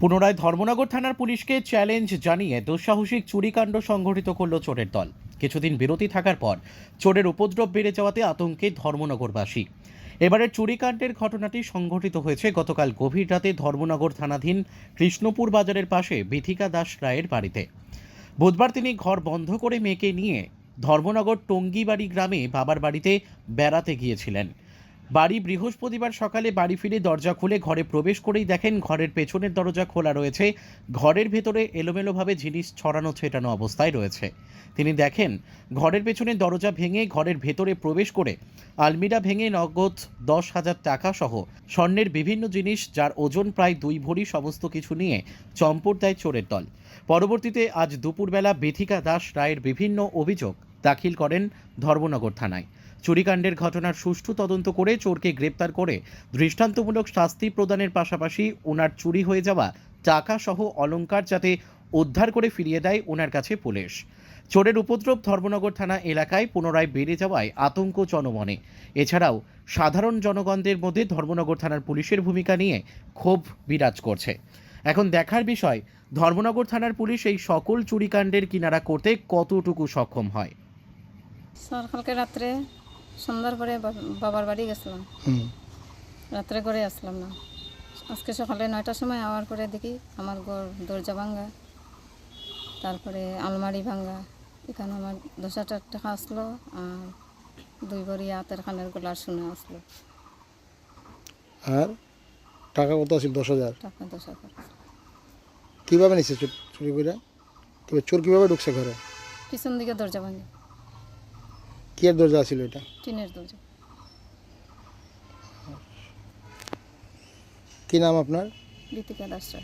পুনরায় ধর্মনগর থানার পুলিশকে চ্যালেঞ্জ জানিয়ে দুঃসাহসিক চুরিকাণ্ড সংঘটিত করল চোরের দল। কিছুদিন বিরতি থাকার পর চোরের উপদ্রব বেড়ে যাওয়াতে আতঙ্কে ধর্মনগরবাসী। এবারের চুরিকাণ্ডের ঘটনাটি সংঘটিত হয়েছে গতকাল গভীর রাতে ধর্মনগর থানাধীন কৃষ্ণপুর বাজারের পাশে বিথিকা দাস রায়ের বাড়িতে। বুধবার তিনি ঘর বন্ধ করে মেয়েকে নিয়ে ধর্মনগর টঙ্গিবাড়ি গ্রামে বাবার বাড়িতে বেড়াতে গিয়েছিলেন। বাড়ি বৃহস্পতিবার সকালে বাড়ি ফিরে দরজা খুলে ঘরে প্রবেশ করেই দেখেন ঘরের পেছনের দরজা খোলা রয়েছে। ঘরের ভেতরে এলোমেলোভাবে জিনিস ছড়ানো, ছেটানো অবস্থায় রয়েছে। তিনি দেখেন, ঘরের পেছনে দরজা ভেঙে ঘরের ভেতরে প্রবেশ করে আলমিরা ভেঙে নগদ দশ হাজার টাকা সহ স্বর্ণের বিভিন্ন জিনিস, যার ওজন প্রায় দুই ভরি সমস্ত কিছু নিয়ে চম্পট দেয় চোরের দল। পরবর্তীতে আজ দুপুরবেলা বেথিকা দাস রায়ের বিভিন্ন অভিযোগ দাখিল করেন ধর্মনগর থানায়। চুরিকাণ্ডের ঘটনার সুষ্ঠু তদন্ত করে চোরকে গ্রেপ্তার করে দৃষ্টান্তমূলক শাস্তি প্রদানের পাশাপাশি ওনার চুরি হয়ে যাওয়া টাকা সহ অলংকার যাতে উদ্ধার করে ফিরিয়ে দেয় ওনার কাছে পুলিশ। চোরের উপদ্রব ধর্মনগর থানা এলাকায় পুনরায় বেড়ে যাওয়ায় আতঙ্ক জনমনে। এছাড়াও সাধারণ জনগণদের মধ্যে ধর্মনগর থানার পুলিশের ভূমিকা নিয়ে ক্ষোভ বিরাজ করছে। এখন দেখার বিষয়, ধর্মনগর থানার পুলিশ এই সকল চুরিকাণ্ডের কিনারা করতে কতটুকু সক্ষম হয়? স্যার, কালকে রাত্রে সন্ধ্যার পরে বাবার বাড়ি গেছিলাম। রাত্রে করে আসলাম না। আজকে সকালে নয়টার সময় আওয়ার পরে দেখি আমার ঘর দরজা ভাঙ্গা তারপরে আলমারি ভাঙ্গা এখানে আমার দশ হাজার টাকা আসলো আর দুই ভরি হাতের খানের গোলার সোনা আসলো। আর টাকা কত আছে দশ হাজার? টাকা দশ হাজার। কীভাবে নিচ্ছে চুর চুরি করে তবে চোর কীভাবে ঢুকছে ঘরে? পিছন দিকে দরজা ভাঙে। কি দরজা ছিল এটা? টিনের দরজা। কি নাম আপনার? রীতিকা দাসরা